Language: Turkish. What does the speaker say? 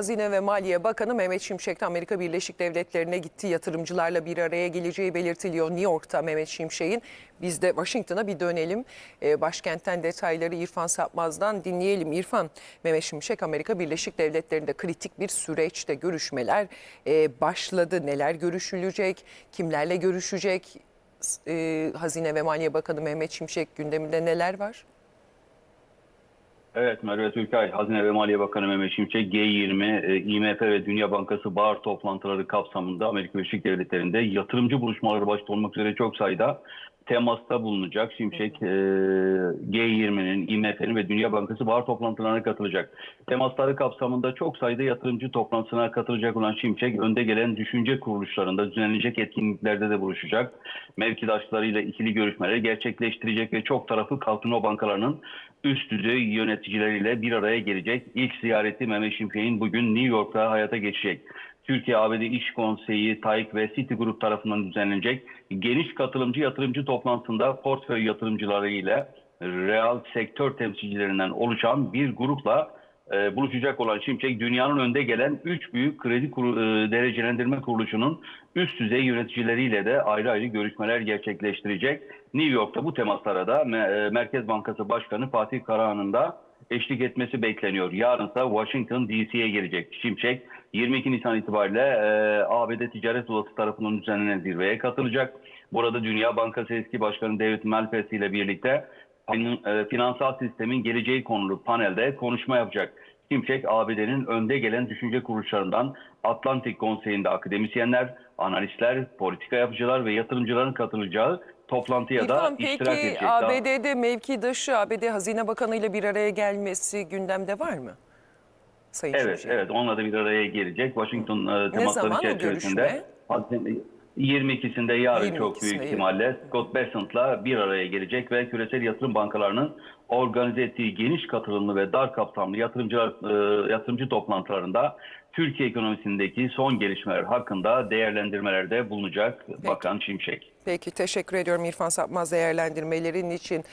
Hazine ve Maliye Bakanı Mehmet Şimşek Amerika Birleşik Devletleri'ne gitti. Yatırımcılarla bir araya geleceği belirtiliyor New York'ta Mehmet Şimşek'in. Biz de Washington'a bir dönelim. Ee, başkentten detayları İrfan Sapmaz'dan dinleyelim. İrfan, Mehmet Şimşek Amerika Birleşik Devletleri'nde kritik bir süreçte görüşmeler e, başladı. Neler görüşülecek, kimlerle görüşecek? Ee, Hazine ve Maliye Bakanı Mehmet Şimşek gündeminde neler var? Evet Merve Türkay, Hazine ve Maliye Bakanı Mehmet Şimşek, G20, e, IMF ve Dünya Bankası Bağır toplantıları kapsamında Amerika Birleşik Devletleri'nde yatırımcı buluşmaları başta olmak üzere çok sayıda temasta bulunacak. Şimşek e, G20'nin, IMF'nin ve Dünya Bankası Bağır toplantılarına katılacak. Temasları kapsamında çok sayıda yatırımcı toplantısına katılacak olan Şimşek, önde gelen düşünce kuruluşlarında düzenlenecek etkinliklerde de buluşacak. Mevkidaşlarıyla ikili görüşmeleri gerçekleştirecek ve çok taraflı kalkınma bankalarının üst düzey yöneticileriyle bir araya gelecek. İlk ziyareti Mehmet Şimşek'in bugün New York'ta hayata geçecek. Türkiye-ABD İş Konseyi, TAİK ve Citigroup tarafından düzenlenecek geniş katılımcı yatırımcı toplantısında portföy yatırımcıları ile reel sektör temsilcilerinden oluşan bir grupla e, buluşacak olan Şimşek dünyanın önde gelen 3 büyük kredi kuru, e, derecelendirme kuruluşunun üst düzey yöneticileriyle de ayrı ayrı görüşmeler gerçekleştirecek. New York'ta bu temaslara da e, Merkez Bankası Başkanı Fatih Karahan'ın da eşlik etmesi bekleniyor. Yarınsa Washington DC'ye gelecek. Şimşek 22 Nisan itibariyle e, ABD Ticaret Odası tarafından düzenlenen zirveye katılacak. Burada Dünya Bankası eski başkanı David Malpass ile birlikte e, finansal sistemin geleceği konulu panelde konuşma yapacak. Şimşek ABD'nin önde gelen düşünce kuruluşlarından Atlantik Konseyi'nde akademisyenler, analistler, politika yapıcılar ve yatırımcıların katılacağı toplantıya da İrfan iştirak peki edecek. Daha- ABD'de mevkidaşı ABD Hazine Bakanı ile bir araya gelmesi gündemde var mı? Sayın Evet, Şimşek? evet. Onunla da bir araya gelecek. Washington e, temasları zaman o çerçevesinde görüşme? Hazine- 22'sinde yarın çok 22'sinde, büyük evet. ihtimalle Scott Bessent'la bir araya gelecek ve küresel yatırım bankalarının organize ettiği geniş katılımlı ve dar kapsamlı yatırımcılar e, yatırımcı toplantılarında Türkiye ekonomisindeki son gelişmeler hakkında değerlendirmelerde bulunacak Bakan Şimşek. Peki teşekkür ediyorum İrfan Sapmaz değerlendirmelerin için.